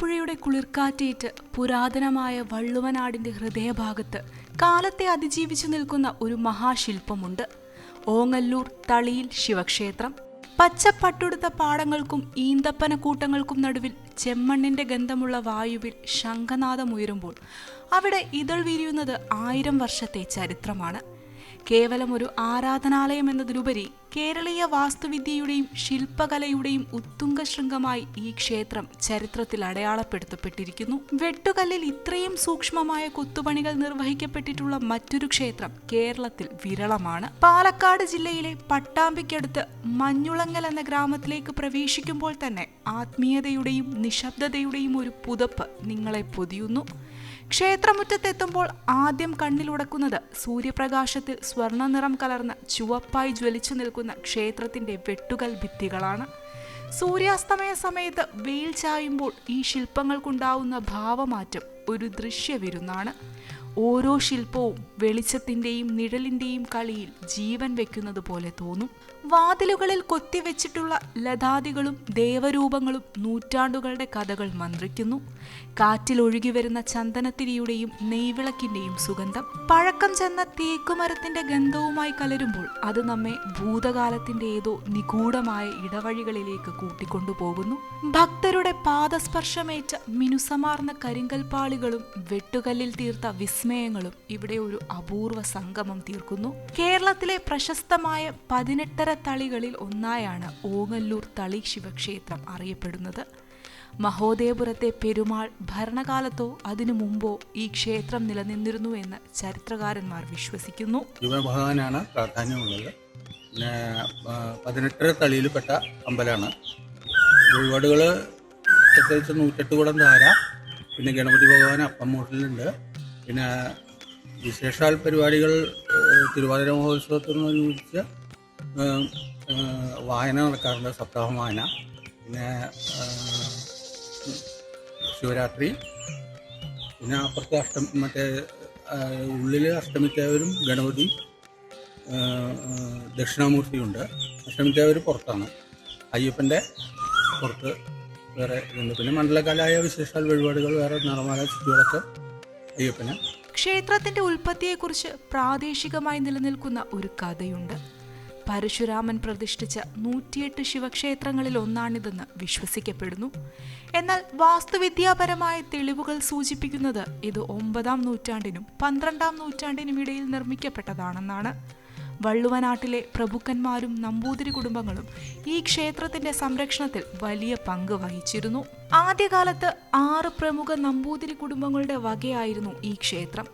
ചുഴലിക്കാറ്റേറ്റ് പുരാതനമായ വള്ളുവനാടിന്റെ ഹൃദയഭാഗത്ത് കാലത്തെ അതിജീവിച്ചു നിൽക്കുന്ന ഒരു മഹാശില്പമുണ്ട്. ഓങ്ങല്ലൂർ തളിയിൽ ശിവക്ഷേത്രം. പച്ചപ്പട്ടുടുത്ത പാടങ്ങൾക്കും ഈന്തപ്പന കൂട്ടങ്ങൾക്കും നടുവിൽ ചെമ്മണ്ണിന്റെ ഗന്ധമുള്ള വായുവിൽ ശംഖനാഥമുയരുമ്പോൾ അവിടെ ഇതൾ വിരിയുന്നത് ആയിരം വർഷത്തെ ചരിത്രമാണ്. കേവലം ഒരു ആരാധനാലയം എന്നതിലുപരി കേരളീയ വാസ്തുവിദ്യയുടെയും ശില്പകലയുടെയും ഉത്തുംഗ ശൃംഗമായി ഈ ക്ഷേത്രം ചരിത്രത്തിൽ അടയാളപ്പെടുത്തപ്പെട്ടിരിക്കുന്നു. വെട്ടുകല്ലിൽ ഇത്രയും സൂക്ഷ്മമായ കൊത്തുപണികൾ നിർവഹിക്കപ്പെട്ടിട്ടുള്ള മറ്റൊരു ക്ഷേത്രം കേരളത്തിൽ വിരളമാണ്. പാലക്കാട് ജില്ലയിലെ പട്ടാമ്പിക്കടുത്ത് മഞ്ഞുളങ്ങൽ എന്ന ഗ്രാമത്തിലേക്ക് പ്രവേശിക്കുമ്പോൾ തന്നെ ആത്മീയതയുടെയും നിശബ്ദതയുടെയും ഒരു പുതപ്പ് നിങ്ങളെ പൊതിയുന്നു. ക്ഷേത്രമുറ്റത്തെത്തുമ്പോൾ ആദ്യം കണ്ണിലുടക്കുന്നത് സൂര്യപ്രകാശത്തിൽ സ്വർണ നിറം കലർന്ന ചുവപ്പായി ജ്വലിച്ചു നിൽക്കുന്ന ക്ഷേത്രത്തിന്റെ വെട്ടുകൽ ഭിത്തികളാണ്. സൂര്യാസ്തമയ സമയത്ത് വെയിൽ ചായുമ്പോൾ ഈ ശില്പങ്ങൾക്കുണ്ടാവുന്ന ഭാവമാറ്റം ഒരു ദൃശ്യവിരുന്നാണ്. ഓരോ ശില്പവും വെളിച്ചത്തിന്റെയും നിഴലിന്റെയും കളിയിൽ ജീവൻ വെക്കുന്നത് പോലെ തോന്നും. വാതിലുകളിൽ കൊത്തിവെച്ചിട്ടുള്ള ലതാദികളും ദേവരൂപങ്ങളും നൂറ്റാണ്ടുകളുടെ കഥകൾ മന്ത്രിക്കുന്നു. കാറ്റിൽ ഒഴുകി വരുന്ന ചന്ദനത്തിരിയുടെയും നെയ്വിളക്കിന്റെയും സുഗന്ധം പഴക്കം ചെന്ന തേക്കുമരത്തിന്റെ ഗന്ധവുമായി കലരുമ്പോൾ അത് നമ്മെ ഭൂതകാലത്തിന്റെ ഏതോ നിഗൂഢമായ ഇടവഴികളിലേക്ക് കൂട്ടിക്കൊണ്ടുപോകുന്നു. ഭക്തരുടെ പാദസ്പർശമേറ്റ മിനുസമാർന്ന കരിങ്കൽപ്പാളികളും വെട്ടുകല്ലിൽ തീർത്ത വിസ്മയങ്ങളും ഇവിടെ ഒരു അപൂർവ സംഗമം തീർക്കുന്നു. കേരളത്തിലെ പ്രശസ്തമായ പതിനെട്ടര തളികളിൽ ഒന്നായാണ് ഓങ്ങല്ലൂർ തളി ശിവക്ഷേത്രം അറിയപ്പെടുന്നത്. മഹോദയപുരത്തെ പെരുമാൾ ഭരണകാലത്തോ അതിനു മുമ്പോ ഈ ക്ഷേത്രം നിലനിന്നിരുന്നു എന്ന് ചരിത്രകാരന്മാർ വിശ്വസിക്കുന്നു. ശിവഭഗവാനാണ് പ്രാധാന്യമുള്ളത്. പിന്നെ പതിനെട്ടര തളിയിൽപ്പെട്ട അമ്പലമാണ്. വഴിപാടുകൾ പ്രത്യേകിച്ച് നൂറ്റെട്ട് കുടം ധാര പിന്നെ ഗണപതി ഭഗവാൻ അപ്പം മൂട്ടിലുണ്ട്. പിന്നെ വിശേഷാൽ പരിപാടികൾ തിരുവാതിര മഹോത്സവത്തോടനുബന്ധിച്ച് വായന നടക്കാറുണ്ട് സപ്താഹം വായന. പിന്നെ ശിവരാത്രി. പിന്നെ അപ്പുറത്തെ അഷ്ടം മറ്റേ ഉള്ളിൽ അഷ്ടമിത്തേവരും ഗണപതി ദക്ഷിണാമൂർത്തിയുണ്ട്. അഷ്ടമിത്തേവർ പുറത്താണ്. അയ്യപ്പന്റെ പുറത്ത് വേറെ ഇതുണ്ട്. പിന്നെ മണ്ഡലകാലായ വിശേഷാൽ വഴിപാടുകൾ വേറെ നിറമാല ചുറ്റുകളൊക്കെ അയ്യപ്പന്. ക്ഷേത്രത്തിന്റെ ഉൽപ്പത്തിയെക്കുറിച്ച് പ്രാദേശികമായി നിലനിൽക്കുന്ന ഒരു കഥയുണ്ട്. പരശുരാമൻ പ്രതിഷ്ഠിച്ച നൂറ്റിയെട്ട് ശിവക്ഷേത്രങ്ങളിൽ ഒന്നാണിതെന്ന് വിശ്വസിക്കപ്പെടുന്നു. എന്നാൽ വാസ്തുവിദ്യാപരമായ തെളിവുകൾ സൂചിപ്പിക്കുന്നത് ഇത് ഒമ്പതാം നൂറ്റാണ്ടിനും പന്ത്രണ്ടാം നൂറ്റാണ്ടിനും ഇടയിൽ നിർമ്മിക്കപ്പെട്ടതാണെന്നാണ്. വള്ളുവനാട്ടിലെ പ്രഭുക്കന്മാരും നമ്പൂതിരി കുടുംബങ്ങളും ഈ ക്ഷേത്രത്തിന്റെ സംരക്ഷണത്തിൽ വലിയ പങ്ക് വഹിച്ചിരുന്നു. ആദ്യകാലത്ത് ആറ് പ്രമുഖ നമ്പൂതിരി കുടുംബങ്ങളുടെ വകയായിരുന്നു ഈ ക്ഷേത്രം.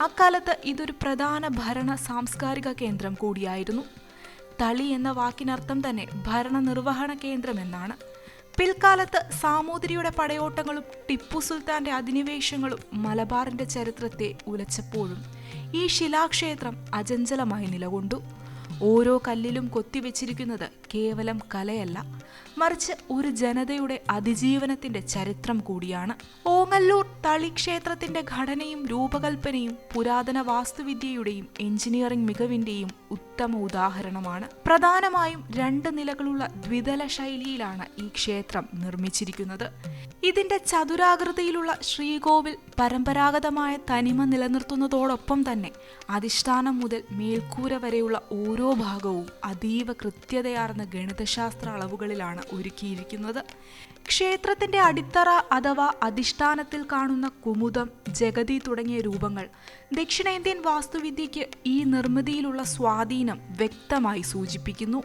അക്കാലത്ത് ഇതൊരു പ്രധാന ഭരണ സാംസ്കാരിക കേന്ദ്രം കൂടിയായിരുന്നു. തളി എന്ന വാക്കിനർത്ഥം തന്നെ ഭരണനിർവഹണ കേന്ദ്രം എന്നാണ് പിൽക്കാലത്ത് സാമൂതിരിയുടെ പടയോട്ടങ്ങളും ടിപ്പു സുൽത്താന്റെ അധിനിവേശങ്ങളും മലബാറിന്റെ ചരിത്രത്തെ ഉലച്ചപ്പോഴും ഈ ശിലാക്ഷേത്രം അചഞ്ചലമായി നിലകൊണ്ടു. ഓരോ കല്ലിലും കൊത്തിവെച്ചിരിക്കുന്നത് കേവലം കലയല്ല മറിച്ച് ഒരു ജനതയുടെ അതിജീവനത്തിന്റെ ചരിത്രം കൂടിയാണ്. ഓങ്ങല്ലൂർ തളി ക്ഷേത്രത്തിന്റെ ഘടനയും രൂപകൽപ്പനയും പുരാതന വാസ്തുവിദ്യയുടെയും എഞ്ചിനീയറിംഗ് മികവിന്റെയും ഉത്തമ ഉദാഹരണമാണ്. പ്രധാനമായും രണ്ട് നിലകളുള്ള ദ്വിതല ശൈലിയിലാണ് ഈ ക്ഷേത്രം നിർമ്മിച്ചിരിക്കുന്നത്. ഇതിന്റെ ചതുരാകൃതിയിലുള്ള ശ്രീകോവിൽ പരമ്പരാഗതമായ തനിമ നിലനിർത്തുന്നതോടൊപ്പം തന്നെ അധിഷ്ഠാനം മുതൽ മേൽക്കൂര വരെയുള്ള ഓരോ ഭാഗവും അതീവ കൃത്യതയാർന്ന ഗണിതശാസ്ത്ര അളവുകളിലാണ് ഒരുക്കിയിരിക്കുന്നത്. ക്ഷേത്രത്തിന്റെ അടിത്തറ അഥവാ അധിഷ്ഠാനത്തിൽ കാണുന്ന കുമുദം ജഗതി തുടങ്ങിയ രൂപങ്ങൾ ദക്ഷിണേന്ത്യൻ വാസ്തുവിദ്യയ്ക്ക് ഈ നിർമ്മിതിയിലുള്ള സ്വാധീനം വ്യക്തമായി സൂചിപ്പിക്കുന്നു.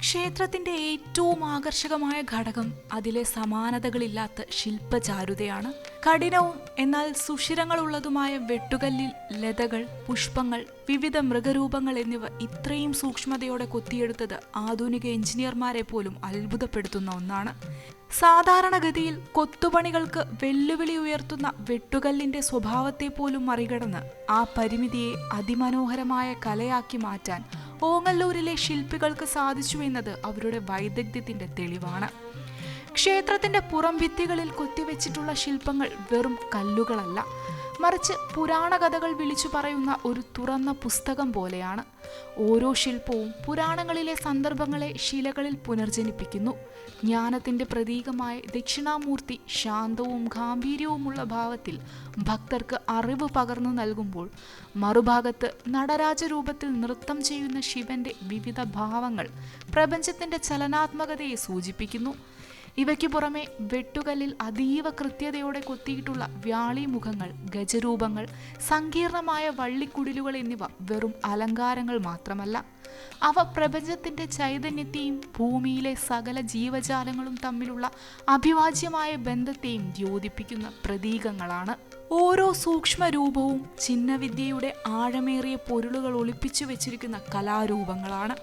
ക്ഷേത്രത്തിന്റെ ഏറ്റവും ആകർഷകമായ ഘടകം അതിലെ സമാനതകളില്ലാത്ത ശില്പചാരുതയാണ്. കഠിനവും എന്നാൽ സുഷിരങ്ങളുള്ളതുമായ വെട്ടുകല്ലിൽ ലതകൾ പുഷ്പങ്ങൾ വിവിധ മൃഗരൂപങ്ങൾ എന്നിവ ഇത്രയും സൂക്ഷ്മതയോടെ കൊത്തിയെടുത്തത് ആധുനിക എഞ്ചിനീയർമാരെ പോലും അത്ഭുതപ്പെടുത്തുന്ന ഒന്നാണ്. സാധാരണഗതിയിൽ കൊത്തുപണികൾക്ക് വെല്ലുവിളി ഉയർത്തുന്ന വെട്ടുകല്ലിന്റെ സ്വഭാവത്തെ പോലും മറികടന്ന് ആ പരിമിതിയെ അതിമനോഹരമായ കലയാക്കി മാറ്റാൻ ഓങ്ങല്ലൂരിലെ ശില്പികൾക്ക് സാധിച്ചു എന്നത് അവരുടെ വൈദഗ്ധ്യത്തിന്റെ തെളിവാണ്. ക്ഷേത്രത്തിന്റെ പുറം ഭിത്തികളിൽ കൊത്തിവെച്ചിട്ടുള്ള ശില്പങ്ങൾ വെറും കല്ലുകളല്ല. മറിച്ച് പുരാണ കഥകൾ വിളിച്ചു പറയുന്ന ഒരു തുറന്ന പുസ്തകം പോലെയാണ്. ഓരോ ശില്പവും പുരാണങ്ങളിലെ സന്ദർഭങ്ങളെ ശിലകളിൽ പുനർജനിപ്പിക്കുന്നു. ജ്ഞാനത്തിന്റെ പ്രതീകമായ ദക്ഷിണാമൂർത്തി ശാന്തവും ഗാംഭീര്യവുമുള്ള ഭാവത്തിൽ ഭക്തർക്ക് അറിവ് പകർന്നു നൽകുമ്പോൾ മറുഭാഗത്ത് നടരാജരൂപത്തിൽ നൃത്തം ചെയ്യുന്ന ശിവന്റെ വിവിധ ഭാവങ്ങൾ പ്രപഞ്ചത്തിന്റെ ചലനാത്മകതയെ സൂചിപ്പിക്കുന്നു. ഇവയ്ക്ക് പുറമെ വെട്ടുകല്ലിൽ അതീവ കൃത്യതയോടെ കൊത്തിയിട്ടുള്ള വ്യാളിമുഖങ്ങൾ ഗജരൂപങ്ങൾ സങ്കീർണമായ വള്ളിക്കുടിലുകൾ എന്നിവ വെറും അലങ്കാരങ്ങൾ മാത്രമല്ല. അവ പ്രപഞ്ചത്തിന്റെ ചൈതന്യത്തെയും ഭൂമിയിലെ സകല ജീവജാലങ്ങളും തമ്മിലുള്ള അഭിവാജ്യമായ ബന്ധത്തെയും ദ്യോതിപ്പിക്കുന്ന പ്രതീകങ്ങളാണ്. ഓരോ സൂക്ഷ്മ രൂപവും ചിഹ്നവിദ്യയുടെ ആഴമേറിയ പൊരുളുകൾ ഒളിപ്പിച്ചു വെച്ചിരിക്കുന്ന കലാരൂപങ്ങളാണ്.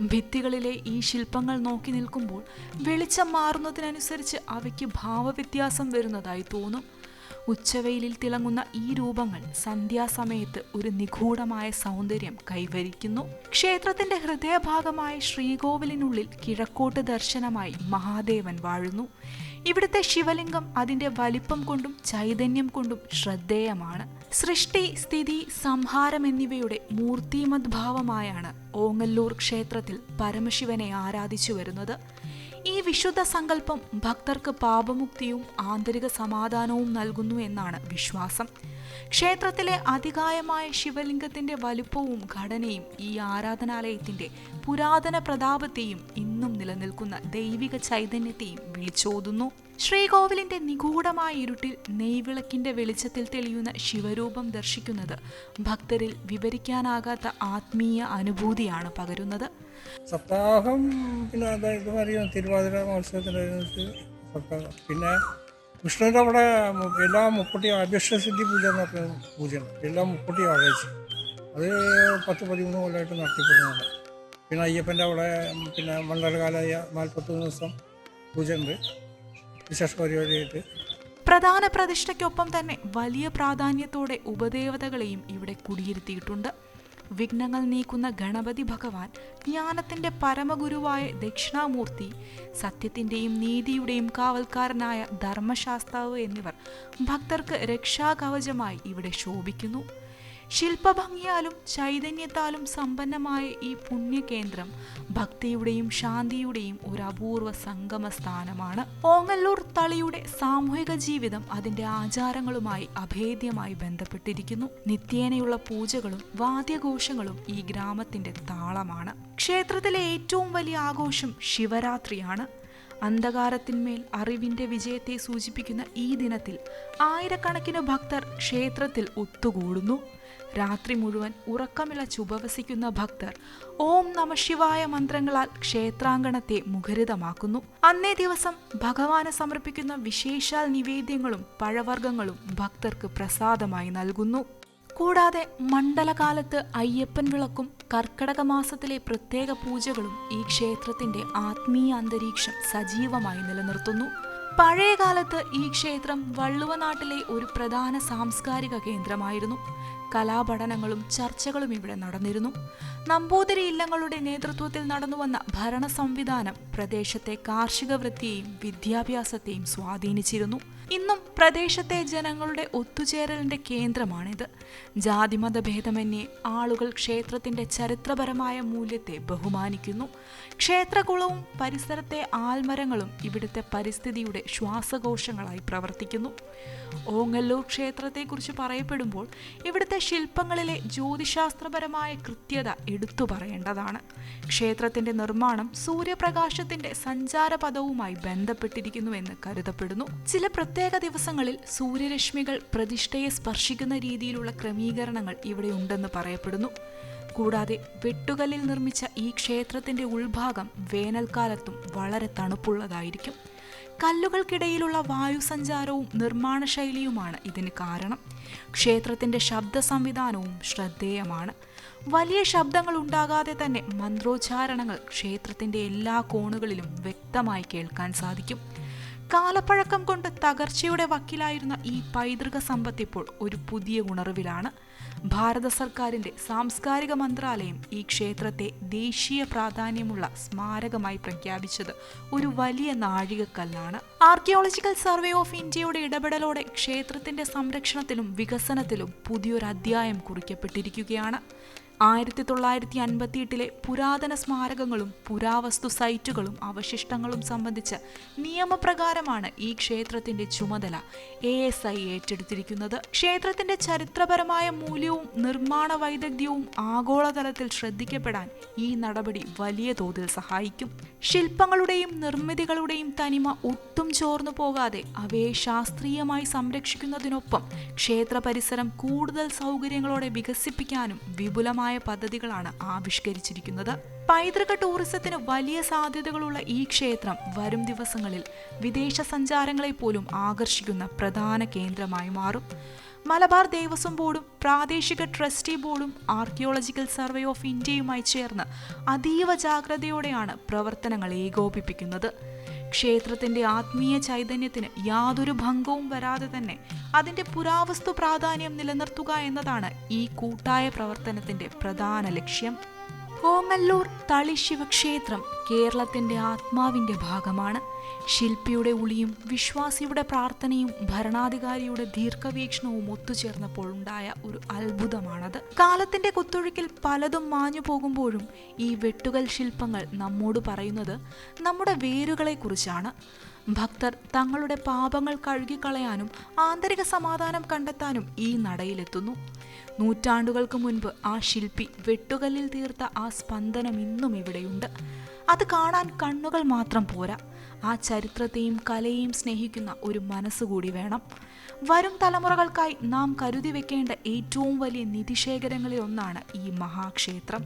ഭിത്തികളിലെ ഈ ശില്പങ്ങൾ നോക്കി നിൽക്കുമ്പോൾ വെളിച്ചം മാറുന്നതിനനുസരിച്ച് അവയ്ക്ക് ഭാവവ്യത്യാസം വരുന്നതായി തോന്നും. ഉച്ചവെയിലിൽ തിളങ്ങുന്ന ഈ രൂപങ്ങൾ സന്ധ്യാസമയത്ത് ഒരു നിഗൂഢമായ സൗന്ദര്യം കൈവരിക്കുന്നു. ക്ഷേത്രത്തിന്റെ ഹൃദയഭാഗമായ ശ്രീകോവിലിനുള്ളിൽ കിഴക്കോട്ട് ദർശനമായി മഹാദേവൻ വാഴുന്നു. ഇവിടുത്തെ ശിവലിംഗം അതിന്റെ വലിപ്പം കൊണ്ടും ചൈതന്യം കൊണ്ടും ശ്രദ്ധേയമാണ്. സൃഷ്ടി സ്ഥിതി സംഹാരം എന്നിവയുടെ മൂർത്തിമദ്ഭാവമായാണ് ഓങ്ങല്ലൂർ ക്ഷേത്രത്തിൽ പരമശിവനെ ആരാധിച്ചു വരുന്നത്. ഈ വിശുദ്ധ സങ്കല്പം ഭക്തർക്ക് പാപമുക്തിയും ആന്തരിക സമാധാനവും നൽകുന്നു എന്നാണ് വിശ്വാസം. ക്ഷേത്രത്തിലെ അതികായമായ ശിവലിംഗത്തിന്റെ വലുപ്പവും ഘടനയും ഈ ആരാധനാലയത്തിന്റെ പുരാതന പ്രതാപത്തെയും ഇന്നും നിലനിൽക്കുന്ന ദൈവിക ചൈതന്യത്തെയും വിളിച്ചോതുന്നു. ശ്രീകോവിലിന്റെ നിഗൂഢമായ ഇരുട്ടിൽ നെയ്വിളക്കിന്റെ വെളിച്ചത്തിൽ തെളിയുന്ന ശിവരൂപം ദർശിക്കുന്നത് ഭക്തരിൽ വിവരിക്കാനാകാത്ത ആത്മീയ അനുഭൂതിയാണ് പകരുന്നത്. സപ്താഹം പിന്നെ തിരുവാതിര പിന്നെ വിഷ്ണുവിന്റെ അവിടെ എല്ലാ മുപ്പട്ടി അഭ്യക്ഷസിദ്ധി പൂജ എന്ന് പൂജയുണ്ട് എല്ലാ മുപ്പട്ടി ആഴ്ച അത് പത്ത് പതിമൂന്ന് കൊല്ലമായിട്ട് നടത്തിപ്പെടുന്നുണ്ട് പിന്നെ അയ്യപ്പന്റെ അവിടെ പിന്നെ മണ്ഡലകാലായ നാൽപ്പത്തൊന്ന് ദിവസം പൂജ വിശേഷ പ്രധാന പ്രതിഷ്ഠയ്ക്കൊപ്പം തന്നെ വലിയ പ്രാധാന്യത്തോടെ ഉപദേവതകളെയും ഇവിടെ കുടിയിരുത്തിയിട്ടുണ്ട്. വിഘ്നങ്ങൾ നീക്കുന്ന ഗണപതി ഭഗവാൻ ജ്ഞാനത്തിന്റെ പരമഗുരുവായ ദക്ഷിണാമൂർത്തി സത്യത്തിന്റെയും നീതിയുടെയും കാവൽക്കാരനായ ധർമ്മശാസ്താവ് എന്നിവർ ഭക്തർക്ക് രക്ഷാകവചമായി ഇവിടെ ശോഭിക്കുന്നു. ശില്പഭംഗിയാലും ചൈതന്യത്താലും സമ്പന്നമായ ഈ പുണ്യകേന്ദ്രം ഭക്തിയുടെയും ശാന്തിയുടെയും ഒരു അപൂർവ സംഗമ സ്ഥാനമാണ് ഓങ്ങല്ലൂർ തളിയുടെ സാമൂഹിക ജീവിതം അതിന്റെ ആചാരങ്ങളുമായി അഭേദ്യമായി ബന്ധപ്പെട്ടിരിക്കുന്നു. നിത്യേനയുള്ള പൂജകളും വാദ്യഘോഷങ്ങളും ഈ ഗ്രാമത്തിന്റെ താളമാണ്. ക്ഷേത്രത്തിലെ ഏറ്റവും വലിയ ആഘോഷം ശിവരാത്രിയാണ്. അന്ധകാരത്തിന്മേൽ അറിവിന്റെ വിജയത്തെ സൂചിപ്പിക്കുന്ന ഈ ദിനത്തിൽ ആയിരക്കണക്കിന് ഭക്തർ ക്ഷേത്രത്തിൽ ഒത്തുകൂടുന്നു. രാത്രി മുഴുവൻ ഉറക്കമിളച്ച് ഉപവസിക്കുന്ന ഭക്തർ ഓം നമ ശിവായ മന്ത്രങ്ങളാൽ ക്ഷേത്രാങ്കണത്തെ മുഖരിതമാക്കുന്നു. അന്നേ ദിവസം ഭഗവാന് സമർപ്പിക്കുന്ന വിശേഷാൽ നിവേദ്യങ്ങളും പഴവർഗങ്ങളും ഭക്തർക്ക് പ്രസാദമായി നൽകുന്നു. കൂടാതെ മണ്ഡലകാലത്ത് അയ്യപ്പൻ വിളക്കും കർക്കടക മാസത്തിലെ പ്രത്യേക പൂജകളും ഈ ക്ഷേത്രത്തിന്റെ ആത്മീയ അന്തരീക്ഷം സജീവമായി നിലനിർത്തുന്നു. പഴയ കാലത്ത് ഈ ക്ഷേത്രം വള്ളുവനാട്ടിലെ ഒരു പ്രധാന സാംസ്കാരിക കേന്ദ്രമായിരുന്നു. കലാപഠനങ്ങളും ചർച്ചകളും ഇവിടെ നടന്നിരുന്നു. നമ്പൂതിരി ഇല്ലങ്ങളുടെ നേതൃത്വത്തിൽ നടന്നുവന്ന ഭരണ സംവിധാനം പ്രദേശത്തെ കാർഷിക വൃത്തിയെയും വിദ്യാഭ്യാസത്തെയും സ്വാധീനിച്ചിരുന്നു. ഇന്നും പ്രദേശത്തെ ജനങ്ങളുടെ ഒത്തുചേരലിന്റെ കേന്ദ്രമാണിത്. ജാതിമത ഭേദമന്യേ ആളുകൾ ക്ഷേത്രത്തിന്റെ ചരിത്രപരമായ മൂല്യത്തെ ബഹുമാനിക്കുന്നു. ക്ഷേത്രകുളവും പരിസരത്തെ ആൽമരങ്ങളും ഇവിടുത്തെ പരിസ്ഥിതിയുടെ ശ്വാസകോശങ്ങളായി പ്രവർത്തിക്കുന്നു. ഓങ്ങല്ലൂർ ക്ഷേത്രത്തെക്കുറിച്ച് പറയപ്പെടുമ്പോൾ ഇവിടുത്തെ ശില്പങ്ങളിലെ ജ്യോതിശാസ്ത്രപരമായ കൃത്യത എടുത്തു പറയേണ്ടതാണ്. ക്ഷേത്രത്തിന്റെ നിർമ്മാണം സൂര്യപ്രകാശത്തിന്റെ സഞ്ചാരപഥവുമായി ബന്ധപ്പെട്ടിരിക്കുന്നുവെന്ന് കരുതപ്പെടുന്നു. ചില പ്രത്യേക ദിവസങ്ങളിൽ സൂര്യരശ്മികൾ പ്രതിഷ്ഠയെ സ്പർശിക്കുന്ന രീതിയിലുള്ള ക്രമീകരണങ്ങൾ ഇവിടെ ഉണ്ടെന്ന് പറയപ്പെടുന്നു. കൂടാതെ വെട്ടുകല്ലിൽ നിർമ്മിച്ച ഈ ക്ഷേത്രത്തിന്റെ ഉൾഭാഗം വേനൽക്കാലത്തും വളരെ തണുപ്പുള്ളതായിരിക്കും. കല്ലുകൾക്കിടയിലുള്ള വായുസഞ്ചാരവും നിർമ്മാണ ശൈലിയുമാണ് ഇതിന് കാരണം. ക്ഷേത്രത്തിന്റെ ശബ്ദ സംവിധാനവും ശ്രദ്ധേയമാണ്. വലിയ ശബ്ദങ്ങൾ ഉണ്ടാകാതെ തന്നെ മന്ത്രോച്ചാരണങ്ങൾ ക്ഷേത്രത്തിന്റെ എല്ലാ കോണുകളിലും വ്യക്തമായി കേൾക്കാൻ സാധിക്കും. കാലപ്പഴക്കം കൊണ്ട് തകർച്ചയുടെ വക്കിലായിരുന്ന ഈ പൈതൃക സമ്പത്ത് ഇപ്പോൾ ഒരു പുതിയ ഉണർവിലാണ്. ഭാരത സർക്കാരിന്റെ സാംസ്കാരിക മന്ത്രാലയം ഈ ക്ഷേത്രത്തെ ദേശീയ പ്രാധാന്യമുള്ള സ്മാരകമായി പ്രഖ്യാപിച്ചത് ഒരു വലിയ നാഴികക്കല്ലാണ്. ആർക്കിയോളജിക്കൽ സർവേ ഓഫ് ഇന്ത്യയുടെ ഇടപെടലോടെ ക്ഷേത്രത്തിന്റെ സംരക്ഷണത്തിലും വികസനത്തിലും പുതിയൊരു അധ്യായം കുറിക്കപ്പെട്ടിരിക്കുകയാണ്. ആയിരത്തി തൊള്ളായിരത്തി അൻപത്തിയെട്ടിലെ പുരാതന സ്മാരകങ്ങളും പുരാവസ്തു സൈറ്റുകളും അവശിഷ്ടങ്ങളും സംബന്ധിച്ച് നിയമപ്രകാരമാണ് ഈ ക്ഷേത്രത്തിന്റെ ചുമതല. എ എസ് ഐ ഏറ്റെടുത്തിരിക്കുന്നത്. ക്ഷേത്രത്തിന്റെ ചരിത്രപരമായ മൂല്യവും നിർമ്മാണ വൈദഗ്ധ്യവും ആഗോളതലത്തിൽ ശ്രദ്ധിക്കപ്പെടാൻ ഈ നടപടി വലിയ തോതിൽ സഹായിക്കും. ശില്പങ്ങളുടെയും നിർമ്മിതികളുടെയും തനിമ ഒട്ടും ചോർന്നു പോകാതെ അവയെ ശാസ്ത്രീയമായി സംരക്ഷിക്കുന്നതിനൊപ്പം ക്ഷേത്ര പരിസരം കൂടുതൽ സൗകര്യങ്ങളോടെ വികസിപ്പിക്കാനും വിപുലമായ പദ്ധതികളാണ് ആവിഷ്കരിച്ചിരിക്കുന്നത്. പൈതൃക ടൂറിസത്തിന് വലിയ സാധ്യതകളുള്ള ഈ ക്ഷേത്രം വരും ദിവസങ്ങളിൽ വിദേശ സഞ്ചാരങ്ങളെ പോലും ആകർഷിക്കുന്ന പ്രധാന കേന്ദ്രമായി മാറും. മലബാർ ദേവസ്വം ബോർഡും പ്രാദേശിക ട്രസ്റ്റി ബോർഡും ആർക്കിയോളജിക്കൽ സർവേ ഓഫ് ഇന്ത്യയുമായി ചേർന്ന് അതീവ ജാഗ്രതയോടെയാണ് പ്രവർത്തനങ്ങൾ ഏകോപിപ്പിക്കുന്നത്. ക്ഷേത്രത്തിന്റെ ആത്മീയ ചൈതന്യത്തിന് യാതൊരു ഭംഗവും വരാതെ തന്നെ അതിന്റെ പുരാവസ്തു പ്രാധാന്യം നിലനിർത്തുക എന്നതാണ് ഈ കൂട്ടായ പ്രവർത്തനത്തിന്റെ പ്രധാന ലക്ഷ്യം. ഓങ്ങല്ലൂർ തളി ശിവക്ഷേത്രം കേരളത്തിന്റെ ആത്മാവിന്റെ ഭാഗമാണ്. ശില്പിയുടെ ഉളിയും വിശ്വാസിയുടെ പ്രാർത്ഥനയും ഭരണാധികാരിയുടെ ദീർഘവീക്ഷണവും ഒത്തുചേർന്നപ്പോൾ ഉണ്ടായ ഒരു അത്ഭുതമാണത്. കാലത്തിന്റെ കുത്തൊഴുക്കിൽ പലതും മാഞ്ഞു പോകുമ്പോഴും ഈ വെട്ടുകൽ ശില്പങ്ങൾ നമ്മോട് പറയുന്നത് നമ്മുടെ വേരുകളെക്കുറിച്ചാണ്. ഭക്തർ തങ്ങളുടെ പാപങ്ങൾ കഴുകിക്കളയാനും ആന്തരിക സമാധാനം കണ്ടെത്താനും ഈ നടയിലെത്തുന്നു. നൂറ്റാണ്ടുകൾക്ക് മുൻപ് ആ ശില്പി വെട്ടുകല്ലിൽ തീർത്ത ആ സ്പന്ദനം ഇന്നും ഇവിടെയുണ്ട്. അത് കാണാൻ കണ്ണുകൾ മാത്രം പോരാ. ആ ചരിത്രത്തെയും കലയെയും സ്നേഹിക്കുന്ന ഒരു മനസ്സുകൂടി വേണം. വരും തലമുറകൾക്കായി നാം കരുതി വെക്കേണ്ട ഏറ്റവും വലിയ നിധിശേഖരങ്ങളിൽ ഒന്നാണ് ഈ മഹാക്ഷേത്രം.